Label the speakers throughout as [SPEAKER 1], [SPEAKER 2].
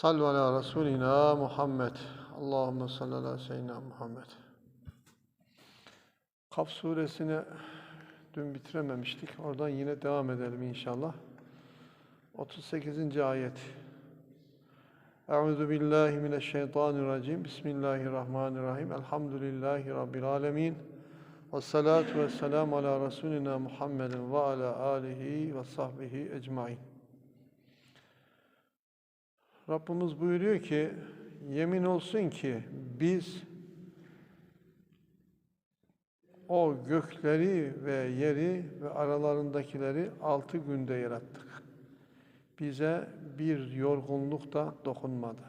[SPEAKER 1] Sallu ala Resulina Muhammed. Allahümme salli ala seyyidina Muhammed. Kaf suresini dün bitirememiştik. Oradan yine devam edelim inşallah. 38. ayet. Euzu billahi mineşşeytanirracim. Bismillahirrahmanirrahim. Elhamdülillahi rabbil alamin. Ve salatu ve selamu ala Resulina Muhammedin ve ala alihi ve sahbihi ecmain. Rabbimiz buyuruyor ki, yemin olsun ki biz o gökleri ve yeri ve aralarındakileri altı günde yarattık. Bize bir yorgunluk da dokunmadı.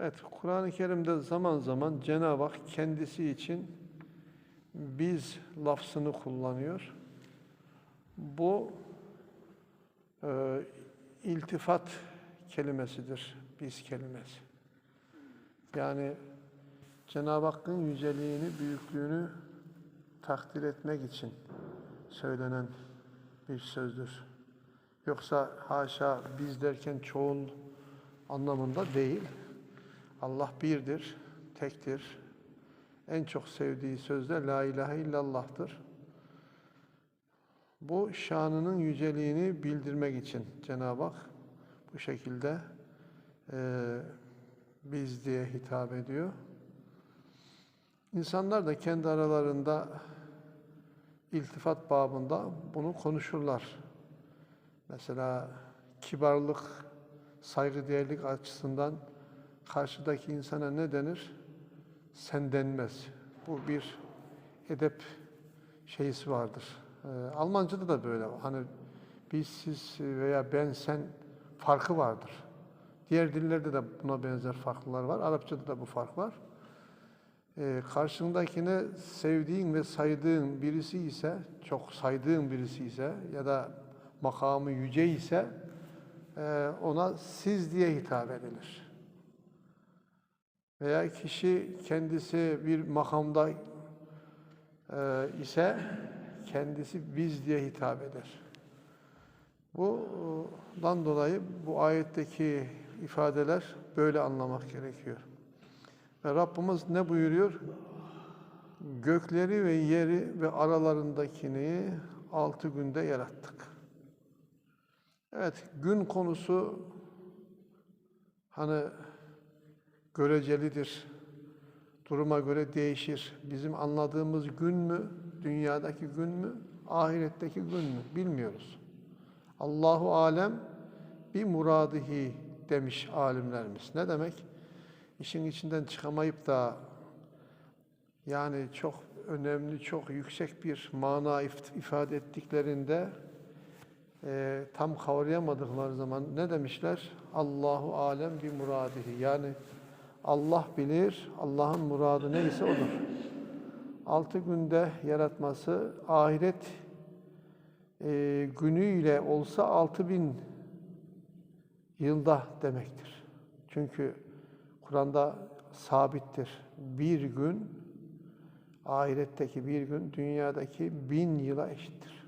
[SPEAKER 1] Evet, Kur'an-ı Kerim'de zaman zaman Cenab-ı Hak kendisi için biz lafzını kullanıyor. Bu e, iltifat kelimesidir, biz kelimesi. Yani Cenab-ı Hakk'ın yüceliğini, büyüklüğünü takdir etmek için söylenen bir sözdür. Yoksa haşa biz derken çoğul anlamında değil. Allah birdir, tektir. En çok sevdiği söz de La ilahe illallah'tır. Bu şanının yüceliğini bildirmek için Cenab-ı Hak bu şekilde e, biz diye hitap ediyor. İnsanlar da kendi aralarında iltifat babında bunu konuşurlar. Mesela kibarlık, saygıdeğerlik açısından karşıdaki insana ne denir? Sen denmez. Bu bir edep şeysi vardır. Ee, Almanca'da da böyle. Hani biz, siz veya ben, sen farkı vardır. Diğer dillerde de buna benzer farklılar var. Arapçada da bu fark var. Ee, karşındakine sevdiğin ve saydığın birisi ise, çok saydığın birisi ise ya da makamı yüce ise e, ona siz diye hitap edilir. Veya kişi kendisi bir makamda e, ise kendisi biz diye hitap eder. Bundan dolayı bu ayetteki ifadeler böyle anlamak gerekiyor. Ve Rabbimiz ne buyuruyor? Gökleri ve yeri ve aralarındakini altı günde yarattık. Evet, gün konusu hani görecelidir. Duruma göre değişir. Bizim anladığımız gün mü, dünyadaki gün mü, ahiretteki gün mü bilmiyoruz. Allahu alem bir muradihi demiş alimlerimiz. Ne demek? İşin içinden çıkamayıp da yani çok önemli, çok yüksek bir mana ifade ettiklerinde e, tam kavrayamadıkları zaman ne demişler? Allahu alem bir muradihi. Yani Allah bilir, Allah'ın muradı neyse odur. Altı günde yaratması ahiret e, günüyle olsa altı bin yılda demektir. Çünkü Kur'an'da sabittir. Bir gün, ahiretteki bir gün dünyadaki bin yıla eşittir.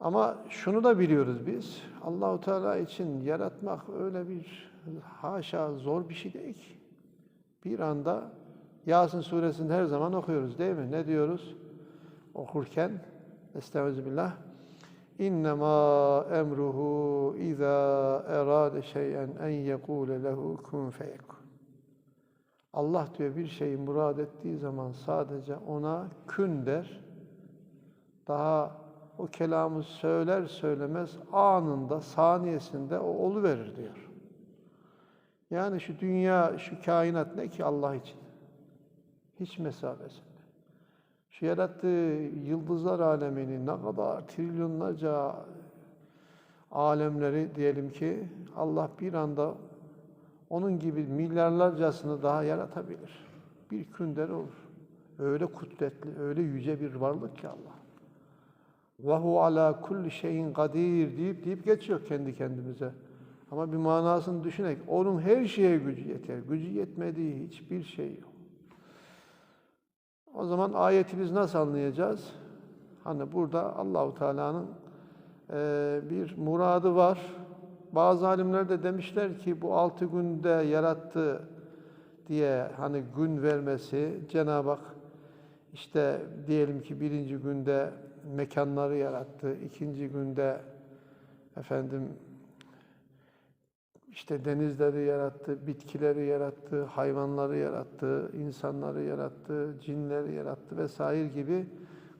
[SPEAKER 1] Ama şunu da biliyoruz biz, Allahu Teala için yaratmak öyle bir haşa zor bir şey değil ki. Bir anda Yasin suresini her zaman okuyoruz değil mi? Ne diyoruz? Okurken Estağfirullah. İnnemâ emruhu izâ erâde şey'en en yekûle lehu kun feyekun. Allah diyor bir şeyi murad ettiği zaman sadece ona kün der. Daha o kelamı söyler söylemez anında, saniyesinde o olu verir diyor. Yani şu dünya, şu kainat ne ki Allah için? Hiç mesafesinde. Şu yarattığı yıldızlar alemini ne kadar trilyonlarca alemleri diyelim ki Allah bir anda onun gibi milyarlarcasını daha yaratabilir. Bir künder olur. Öyle kudretli, öyle yüce bir varlık ki Allah. وَهُ ala kulli şeyin kadir deyip deyip geçiyor kendi kendimize. Ama bir manasını düşünerek onun her şeye gücü yeter. Gücü yetmediği hiçbir şey yok. O zaman ayeti biz nasıl anlayacağız? Hani burada Allahu Teala'nın e, bir muradı var. Bazı alimler de demişler ki bu altı günde yarattı diye hani gün vermesi Cenab-ı Hak işte diyelim ki birinci günde mekanları yarattı, ikinci günde efendim işte denizleri yarattı, bitkileri yarattı, hayvanları yarattı, insanları yarattı, cinleri yarattı vesaire gibi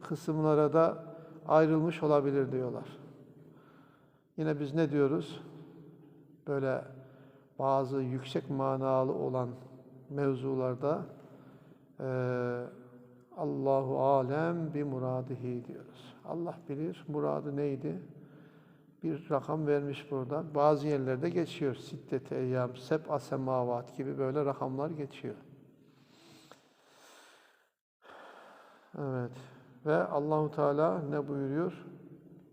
[SPEAKER 1] kısımlara da ayrılmış olabilir diyorlar. Yine biz ne diyoruz? Böyle bazı yüksek manalı olan mevzularda eee Allahu alem bi muradihi diyoruz. Allah bilir muradı neydi? Bir rakam vermiş burada. Bazı yerlerde geçiyor. Siddete eyyam, seb'a semavat gibi böyle rakamlar geçiyor. Evet. Ve Allahu Teala ne buyuruyor?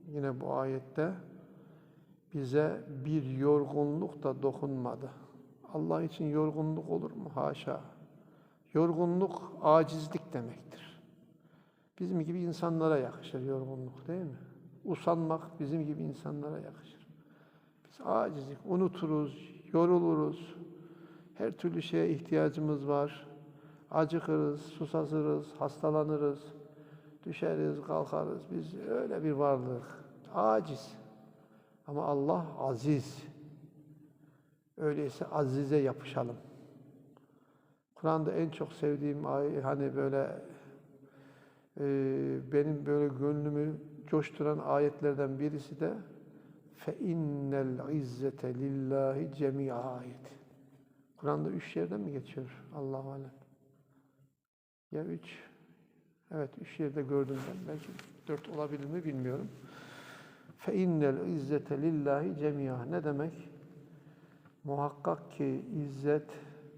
[SPEAKER 1] Yine bu ayette bize bir yorgunluk da dokunmadı. Allah için yorgunluk olur mu? Haşa. Yorgunluk acizlik demektir. Bizim gibi insanlara yakışır yorgunluk değil mi? Usanmak bizim gibi insanlara yakışır. Biz acizlik, unuturuz, yoruluruz. Her türlü şeye ihtiyacımız var. Acıkırız, susasırız, hastalanırız, düşeriz, kalkarız. Biz öyle bir varlık. Aciz. Ama Allah aziz. Öyleyse azize yapışalım. Kur'an'da en çok sevdiğim ay hani böyle benim böyle gönlümü coşturan ayetlerden birisi de fe innel izzete lillahi cemi'a ayeti. Kur'an'da üç yerden mi geçiyor? Allahu alem. Ya üç? Evet üç yerde gördüm ben. Belki dört olabilir mi bilmiyorum. Fe innel izzete lillahi cemi'a. Ne demek? Muhakkak ki izzet,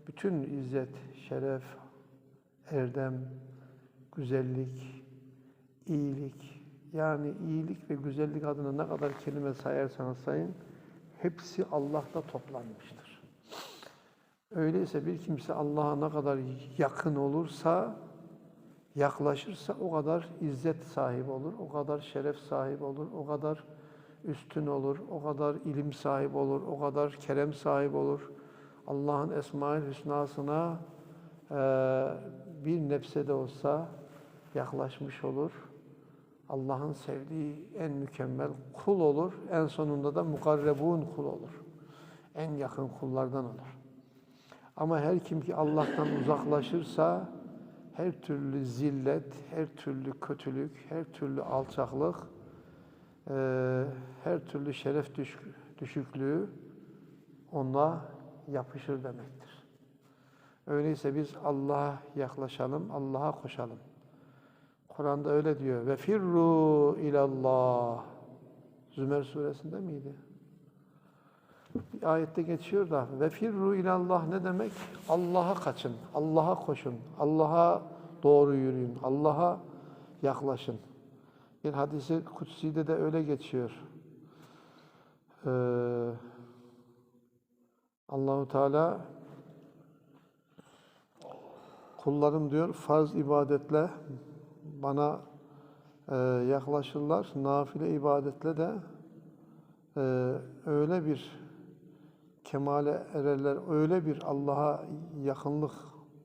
[SPEAKER 1] bütün izzet, şeref, erdem, güzellik, iyilik, yani iyilik ve güzellik adına ne kadar kelime sayarsanız sayın, hepsi Allah'ta toplanmıştır. Öyleyse bir kimse Allah'a ne kadar yakın olursa, yaklaşırsa o kadar izzet sahibi olur, o kadar şeref sahibi olur, o kadar üstün olur, o kadar ilim sahibi olur, o kadar kerem sahibi olur. Allah'ın Esma-ül Hüsna'sına eee, bir nefse de olsa yaklaşmış olur. Allah'ın sevdiği en mükemmel kul olur. En sonunda da mukarrebun kul olur. En yakın kullardan olur. Ama her kim ki Allah'tan uzaklaşırsa her türlü zillet, her türlü kötülük, her türlü alçaklık, eee, her türlü şeref düş- düşüklüğü ona yapışır demektir. Öyleyse biz Allah'a yaklaşalım, Allah'a koşalım. Kur'an'da öyle diyor. Ve firru ilallah. Zümer suresinde miydi? Bir ayette geçiyor da ve firru ilallah ne demek? Allah'a kaçın, Allah'a koşun, Allah'a doğru yürüyün, Allah'a yaklaşın. Bir hadisi kutsi'de de öyle geçiyor. Ee, Allahu Teala kullarım diyor farz ibadetle bana e, yaklaşırlar. Nafile ibadetle de e, öyle bir kemale ererler, öyle bir Allah'a yakınlık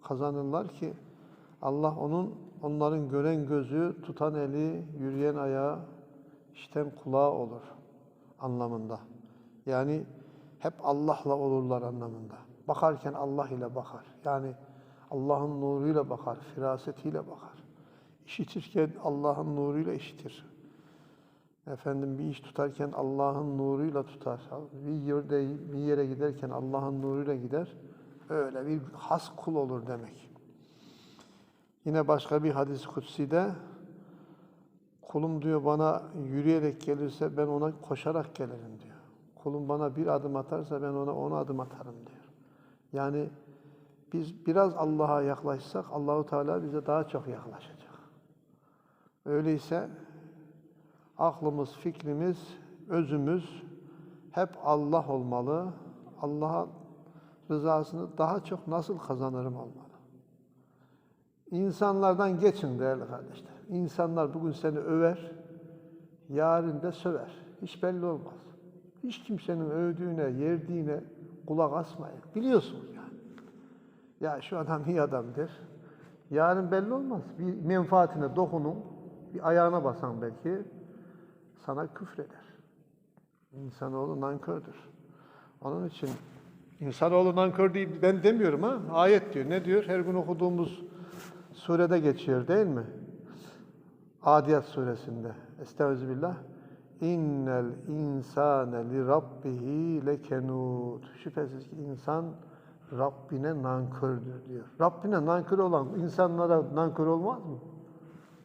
[SPEAKER 1] kazanırlar ki Allah onun onların gören gözü, tutan eli, yürüyen ayağı, işten kulağı olur anlamında. Yani hep Allah'la olurlar anlamında. Bakarken Allah ile bakar. Yani Allah'ın nuruyla bakar, firasetiyle bakar. İşitirken Allah'ın nuruyla işitir. Efendim bir iş tutarken Allah'ın nuruyla tutar. Bir yerde bir yere giderken Allah'ın nuruyla gider. Öyle bir has kul olur demek. Yine başka bir hadis kutsi'de kulum diyor bana yürüyerek gelirse ben ona koşarak gelirim diyor. Kulum bana bir adım atarsa ben ona on adım atarım diyor. Yani biz biraz Allah'a yaklaşsak Allahu Teala bize daha çok yaklaşacak. Öyleyse aklımız, fikrimiz, özümüz hep Allah olmalı. Allah'a rızasını daha çok nasıl kazanırım olmalı. İnsanlardan geçin değerli kardeşler. İnsanlar bugün seni över, yarın da söver. Hiç belli olmaz. Hiç kimsenin övdüğüne, yerdiğine kulak asmayın. Biliyorsunuz yani. Ya şu adam iyi adam der. Yarın belli olmaz. Bir menfaatine dokunun, bir ayağına basan belki sana küfreder. İnsanoğlu nankördür. Onun için insanoğlu nankör değil ben demiyorum ha. Ayet diyor. Ne diyor? Her gün okuduğumuz surede geçiyor değil mi? Adiyat suresinde. Estağfirullah. İnnel insane li rabbihi lekenut. Şüphesiz ki insan Rabbine nankördür diyor. Rabbine nankör olan insanlara nankör olmaz mı?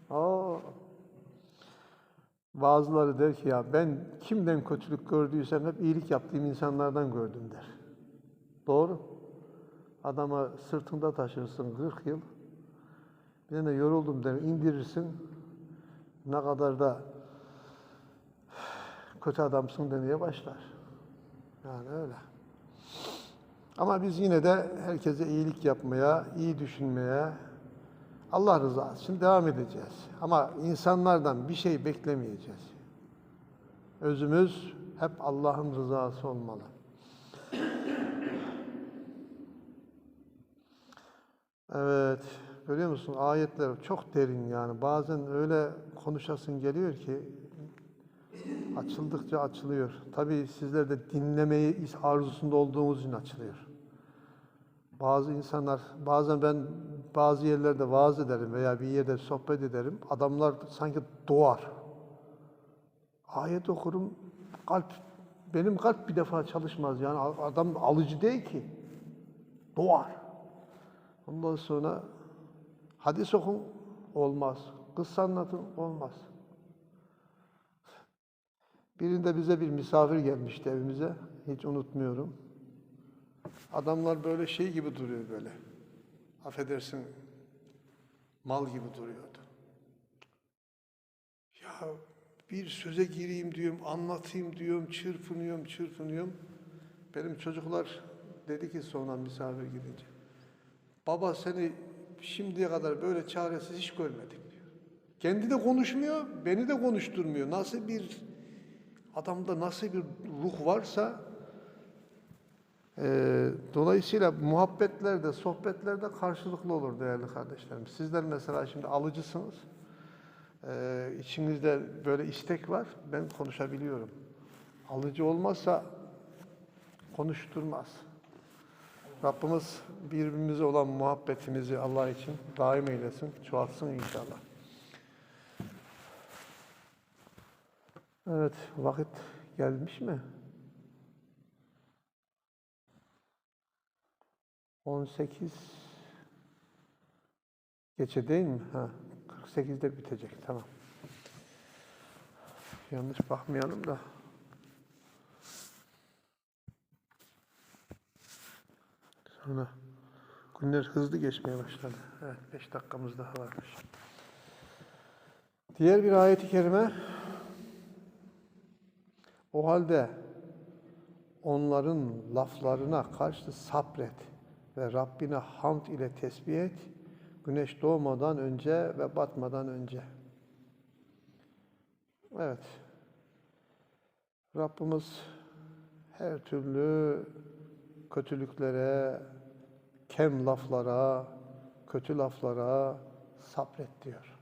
[SPEAKER 1] Aa. Bazıları der ki ya ben kimden kötülük gördüysem hep iyilik yaptığım insanlardan gördüm der. Doğru. Adama sırtında taşırsın 40 yıl. Bir de yoruldum der, indirirsin. Ne kadar da kötü adamsın demeye başlar. Yani öyle. Ama biz yine de herkese iyilik yapmaya, iyi düşünmeye, Allah rızası için devam edeceğiz. Ama insanlardan bir şey beklemeyeceğiz. Özümüz hep Allah'ın rızası olmalı. Evet, görüyor musun? Ayetler çok derin yani. Bazen öyle konuşasın geliyor ki açıldıkça açılıyor. Tabii sizler de dinlemeyi arzusunda olduğunuz için açılıyor. Bazı insanlar, bazen ben bazı yerlerde vaaz ederim veya bir yerde sohbet ederim. Adamlar sanki doğar. Ayet okurum, kalp, benim kalp bir defa çalışmaz. Yani adam alıcı değil ki. Doğar. Ondan sonra hadis okun, olmaz. Kıssa anlatın, olmaz. Birinde bize bir misafir gelmişti evimize. Hiç unutmuyorum. Adamlar böyle şey gibi duruyor böyle. Affedersin, mal gibi duruyordu. Ya bir söze gireyim diyorum, anlatayım diyorum, çırpınıyorum, çırpınıyorum. Benim çocuklar dedi ki sonra misafir gidince. Baba seni şimdiye kadar böyle çaresiz hiç görmedik diyor. Kendi de konuşmuyor, beni de konuşturmuyor. Nasıl bir adamda nasıl bir ruh varsa e, dolayısıyla muhabbetlerde, sohbetlerde karşılıklı olur değerli kardeşlerim. Sizler mesela şimdi alıcısınız. E, içinizde böyle istek var. Ben konuşabiliyorum. Alıcı olmazsa konuşturmaz. Rabbimiz birbirimize olan muhabbetimizi Allah için daim eylesin, çoğaltsın inşallah. Evet, vakit gelmiş mi? 18 geçe değil mi? Ha, 48'de bitecek, tamam. Yanlış bakmayalım da. Sonra günler hızlı geçmeye başladı. Evet, 5 dakikamız daha varmış. Diğer bir ayeti kerime o halde onların laflarına karşı sabret ve Rabbine hamd ile tesbih et, güneş doğmadan önce ve batmadan önce. Evet. Rabbimiz her türlü kötülüklere, kem laflara, kötü laflara sabret diyor.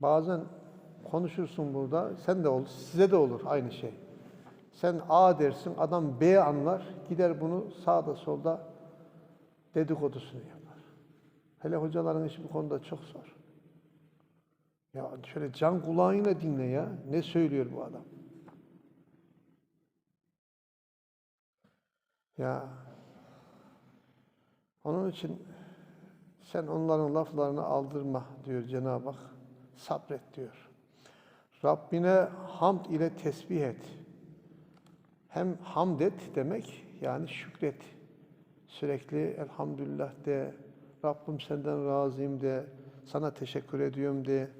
[SPEAKER 1] Bazen konuşursun burada, sen de olur, size de olur aynı şey. Sen A dersin, adam B anlar, gider bunu sağda solda dedikodusunu yapar. Hele hocaların işi bu konuda çok zor. Ya şöyle can kulağıyla dinle ya, ne söylüyor bu adam? Ya onun için sen onların laflarını aldırma diyor Cenab-ı Hak. Sabret diyor. Rabbine hamd ile tesbih et. Hem hamd et demek yani şükret. Sürekli elhamdülillah de, Rabbim senden razıyım de, sana teşekkür ediyorum de,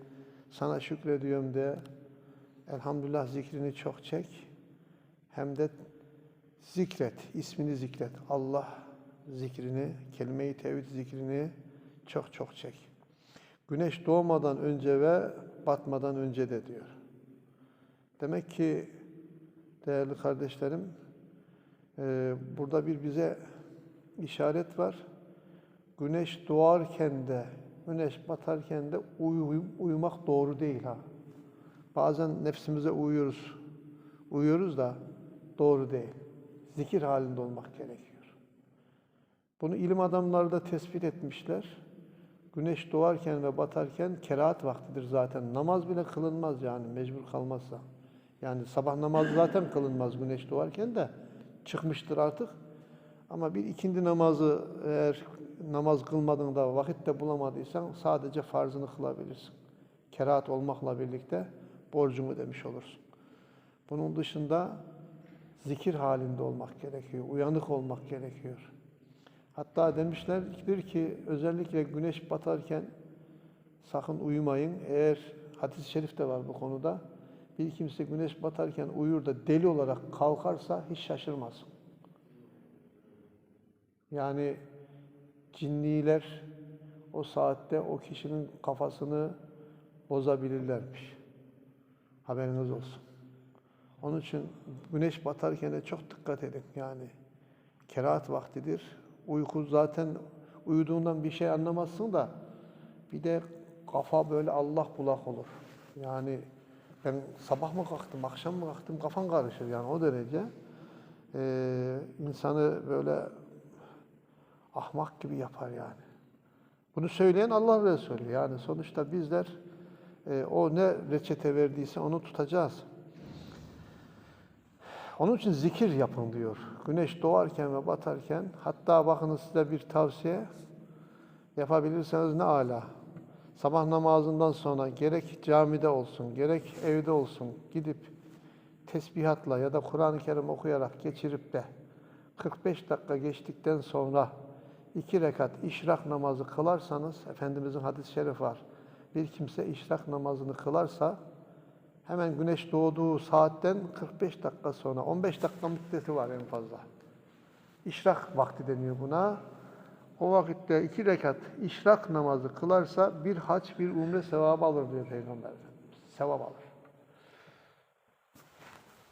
[SPEAKER 1] sana şükrediyorum de. Elhamdülillah zikrini çok çek. Hem de zikret, ismini zikret. Allah zikrini, kelime-i tevhid zikrini çok çok çek. Güneş doğmadan önce ve batmadan önce de diyor. Demek ki değerli kardeşlerim e, burada bir bize işaret var. Güneş doğarken de, güneş batarken de uyu- uyumak doğru değil ha. Bazen nefsimize uyuyoruz. Uyuyoruz da doğru değil. Zikir halinde olmak gerekiyor. Bunu ilim adamları da tespit etmişler. Güneş doğarken ve batarken kerahat vaktidir zaten. Namaz bile kılınmaz yani mecbur kalmazsa. Yani sabah namazı zaten kılınmaz güneş doğarken de çıkmıştır artık. Ama bir ikindi namazı eğer namaz kılmadığında vakitte bulamadıysan sadece farzını kılabilirsin. Kerahat olmakla birlikte borcunu ödemiş olursun. Bunun dışında zikir halinde olmak gerekiyor, uyanık olmak gerekiyor. Hatta demişlerdir ki özellikle güneş batarken sakın uyumayın. Eğer hadis-i şerif de var bu konuda. Bir kimse güneş batarken uyur da deli olarak kalkarsa hiç şaşırmasın. Yani cinniler o saatte o kişinin kafasını bozabilirlermiş. Haberiniz olsun. Onun için güneş batarken de çok dikkat edin yani. Kerahat vaktidir. Uyku zaten uyuduğundan bir şey anlamazsın da bir de kafa böyle Allah bulak olur. Yani ben sabah mı kalktım, akşam mı kalktım kafan karışır yani o derece. Ee, insanı böyle ahmak gibi yapar yani. Bunu söyleyen Allah Resulü. Yani sonuçta bizler e, o ne reçete verdiyse onu tutacağız. Onun için zikir yapın diyor. Güneş doğarken ve batarken hatta bakınız size bir tavsiye yapabilirseniz ne ala. Sabah namazından sonra gerek camide olsun, gerek evde olsun gidip tesbihatla ya da Kur'an-ı Kerim okuyarak geçirip de 45 dakika geçtikten sonra iki rekat işrak namazı kılarsanız, Efendimizin hadis-i şerif var. Bir kimse işrak namazını kılarsa hemen güneş doğduğu saatten 45 dakika sonra, 15 dakika müddeti var en fazla. İşrak vakti deniyor buna. O vakitte iki rekat işrak namazı kılarsa bir haç, bir umre sevabı alır diyor Peygamber. Sevap alır.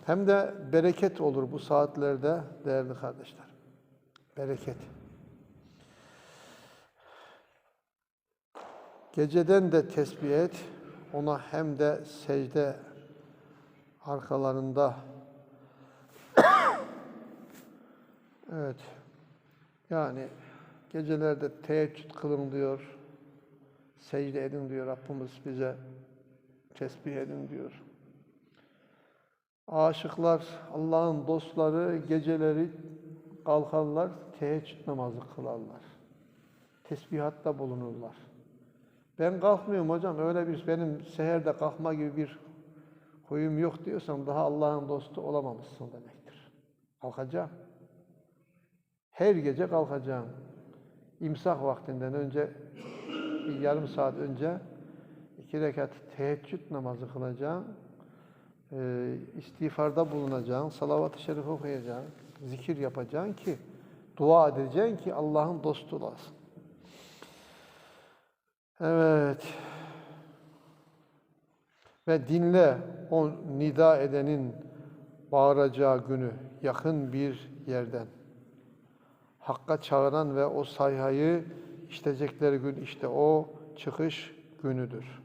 [SPEAKER 1] Hem de bereket olur bu saatlerde değerli kardeşler. Bereket. Geceden de tesbih et, ona hem de secde arkalarında. evet. Yani gecelerde teheccüd kılın diyor. Secde edin diyor Rabbimiz bize. Tesbih edin diyor. Aşıklar, Allah'ın dostları geceleri kalkarlar, teheccüd namazı kılarlar. Tesbihatta bulunurlar. Ben kalkmıyorum hocam, öyle bir benim seherde kalkma gibi bir huyum yok diyorsan daha Allah'ın dostu olamamışsın demektir. Kalkacağım. Her gece kalkacağım. İmsak vaktinden önce, bir yarım saat önce iki rekat teheccüd namazı kılacağım. Ee, istiğfarda bulunacağım, salavat-ı şerif okuyacağım, zikir yapacaksın ki, dua edeceksin ki Allah'ın dostu olasın. Evet. Ve dinle o nida edenin bağıracağı günü yakın bir yerden. Hakka çağıran ve o sayhayı işitecekleri gün işte o çıkış günüdür.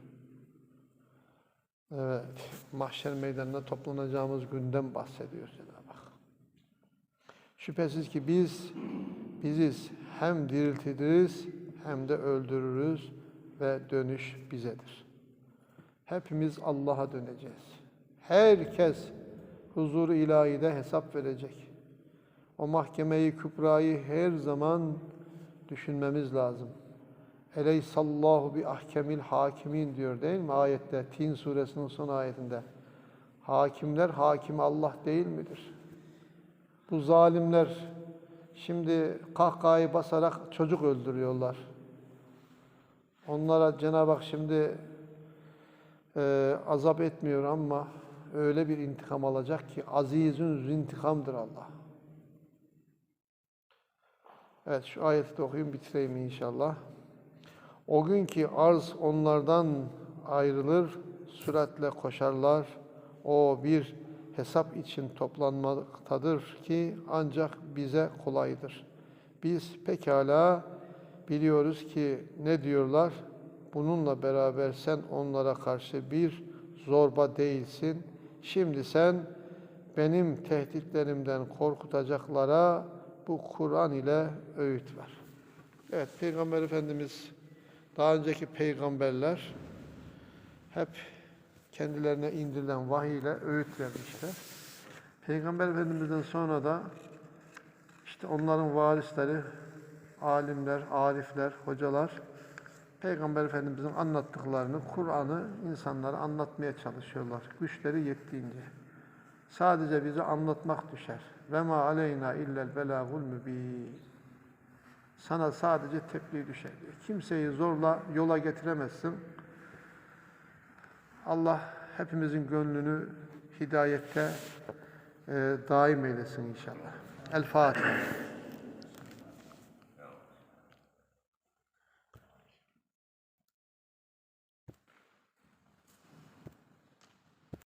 [SPEAKER 1] Evet, mahşer meydanına toplanacağımız günden bahsediyor Cenab-ı Hak. Şüphesiz ki biz, biziz hem diriltiriz hem de öldürürüz ve dönüş bizedir. Hepimiz Allah'a döneceğiz. Herkes huzuru ilahide hesap verecek. O mahkemeyi kübrayı her zaman düşünmemiz lazım. Eleysallahu bi ahkemil hakimin diyor değil mi ayette Tin suresinin son ayetinde. Hakimler hakimi Allah değil midir? Bu zalimler şimdi kahkahayı basarak çocuk öldürüyorlar. Onlara Cenab-ı Hak şimdi e, azap etmiyor ama öyle bir intikam alacak ki azizün intikamdır Allah. Evet şu ayeti de okuyayım bitireyim inşallah. O gün ki arz onlardan ayrılır, süratle koşarlar. O bir hesap için toplanmaktadır ki ancak bize kolaydır. Biz pekala biliyoruz ki ne diyorlar? Bununla beraber sen onlara karşı bir zorba değilsin. Şimdi sen benim tehditlerimden korkutacaklara bu Kur'an ile öğüt ver. Evet, Peygamber Efendimiz daha önceki peygamberler hep kendilerine indirilen vahiy ile öğüt vermişler. Peygamber Efendimiz'den sonra da işte onların varisleri, alimler, arifler, hocalar Peygamber Efendimiz'in anlattıklarını, Kur'an'ı insanlara anlatmaya çalışıyorlar. Güçleri yettiğince. Sadece bize anlatmak düşer. Ve ma aleyna illel belagul mübin. Sana sadece tebliğ düşer. Kimseyi zorla yola getiremezsin. Allah hepimizin gönlünü hidayette e, daim eylesin inşallah. El Fatiha.